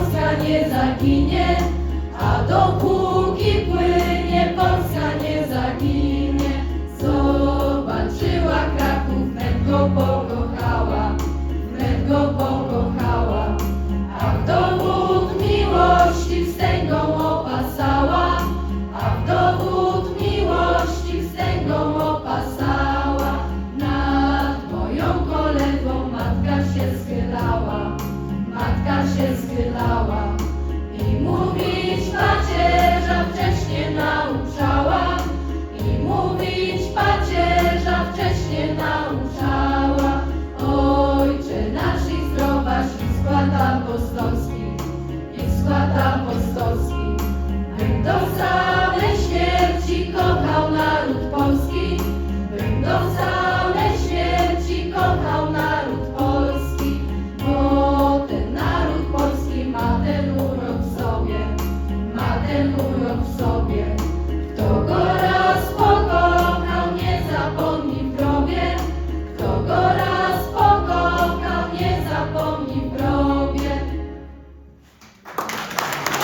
Polska nie zaginie, a dopóki płynie, Polska nie zaginie. Zobaczyła Kraków, wnet go pokochała, wnet go pokochała, a w dowód miłości wstęgą opasała, a w dowód miłości wstęgą opasała. Nad moją kolebą matka się schylała, matka się schylała. apostolski, jest skład apostolski. Bym do samej śmierci kochał naród polski, bym do samej śmierci kochał naród polski, bo ten naród polski ma ten urok w sobie, ma ten urok.